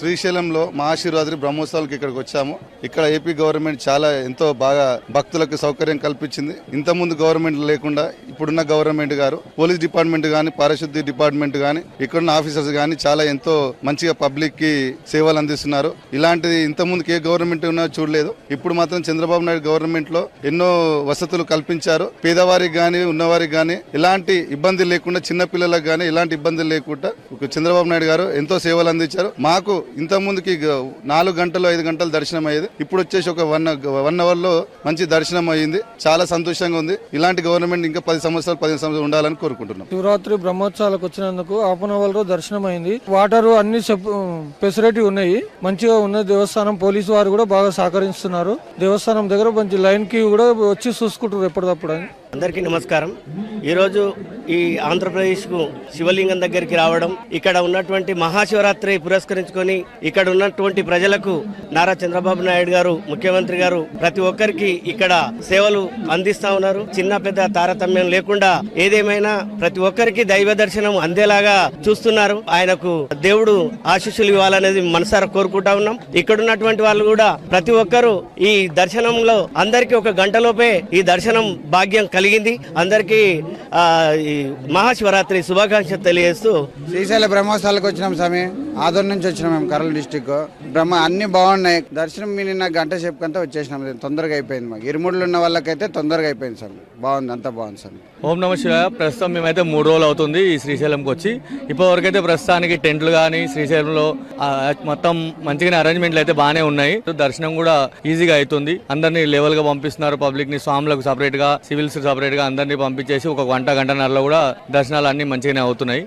శ్రీశైలంలో మహాశివరాత్రి బ్రహ్మోత్సవాలకు ఇక్కడికి వచ్చాము. ఇక్కడ ఏపీ గవర్నమెంట్ చాలా ఎంతో బాగా భక్తులకు సౌకర్యం కల్పించింది. ఇంత ముందు గవర్నమెంట్ లేకుండా ఇప్పుడున్న గవర్నమెంట్ గారు పోలీస్ డిపార్ట్మెంట్ గాని పారిశుద్ధ్య డిపార్ట్మెంట్ గాని ఇక్కడున్న ఆఫీసర్స్ గాని చాలా ఎంతో మంచిగా పబ్లిక్కి సేవలు అందిస్తున్నారు. ఇలాంటిది ఇంత ముందుకు ఏ గవర్నమెంట్ ఉన్నా చూడలేదు. ఇప్పుడు మాత్రం చంద్రబాబు నాయుడు గవర్నమెంట్లో ఎన్నో వసతులు కల్పించారు. పేదవారికి గాని ఉన్నవారికి గాని ఎలాంటి ఇబ్బంది లేకుండా చిన్న పిల్లలకు గాని ఎలాంటి ఇబ్బంది లేకుండా చంద్రబాబు నాయుడు గారు ఎంతో సేవలు అందించారు. మాకు ఇంత ముందుకి గ- నాలుగు గంటలు ఐదు గంటలు దర్శనం అయ్యేది ఇప్పుడు వచ్చేసి ఒక వన్ వన్ అవర్లో మంచి దర్శనం అయ్యింది చాలా సంతోషంగా ఉంది. ఇలాంటి గవర్నమెంట్ ఇంకా పది సంవత్సరాలు పదిహేను సంవత్సరాలు ఉండాలని కోరుకుంటున్నాం. శివరాత్రి బ్రహ్మోత్సవాలకు వచ్చినందుకు హాఫ్ అన్ అవర్లో దర్శనం అయింది వాటర్ అన్ని ఫెసిలిటీ ఉన్నాయి. మంచిగా ఉన్న దేవస్థానం పోలీసు వారు కూడా బాగా సహకరిస్తున్నారు. దేవస్థానం దగ్గర మంచి లైన్కి కూడా వచ్చి చూసుకుంటారు ఎప్పటికప్పుడు అని. అందరికీ నమస్కారం. ఈరోజు ఈ ఆంధ్రప్రదేశ్కు శివలింగం దగ్గరికి రావడం ఇక్కడ ఉన్నటువంటి మహాశివరాత్రి పురస్కరించుకొని ఇక్కడ ఉన్నటువంటి ప్రజలకు నారా చంద్రబాబు నాయుడు గారు ముఖ్యమంత్రి గారు ప్రతి ఒక్కరికి ఇక్కడ సేవలు అందిస్తా ఉన్నారు. చిన్న పెద్ద తారతమ్యం లేకుండా ఏదేమైనా ప్రతి ఒక్కరికి దైవ దర్శనం అందేలాగా చూస్తున్నారు. ఆయనకు దేవుడు ఆశీస్సులు ఇవ్వాలనేది మనసారా కోరుకుంటా ఉన్నాం. ఇక్కడ ఉన్నటువంటి వాళ్ళు కూడా ప్రతి ఒక్కరూ ఈ దర్శనంలో అందరికీ ఒక గంటలోపే ఈ దర్శనం భాగ్యం కలిగింది. అందరికీ ఈ మహాశివరాత్రి శుభాకాంక్షలు తెలియజేస్తూ శ్రీశైల బ్రహ్మోత్సవాలకు వచ్చినాం స్వామి. ఆదూరు నుంచి వచ్చినాం మేము కర్నూలు డిస్టిక్ బ్రహ్మ అన్ని బాగున్నాయి. దర్శనం మీ నిన్న గంట సేపుకంతా వచ్చేసినాం. తొందరగా అయిపోయింది మాకు. ఇరుముడులు ఉన్న వాళ్ళకైతే తొందరగా అయిపోయింది స్వామి. బాగుంది అంతా బాగుంది స్వామి. ఓం నమ శివాయ. ప్రస్తుతం మేమైతే మూడు రోజులు అవుతుంది ఈ శ్రీశైలంకి వచ్చి. ఇప్పటివరకైతే ప్రస్తుతానికి టెంట్లు కానీ శ్రీశైలంలో మొత్తం మంచిగానే అరేంజ్మెంట్లు అయితే బాగానే ఉన్నాయి. దర్శనం కూడా ఈజీగా అవుతుంది. అందరినీ లెవెల్గా పంపిస్తున్నారు పబ్లిక్ని. స్వాములకు సపరేట్గా సివిల్స్ సపరేట్గా అందరినీ పంపించేసి ఒక గంట గంటన్నరలో కూడా దర్శనాలు అన్నీ మంచిగానే అవుతున్నాయి.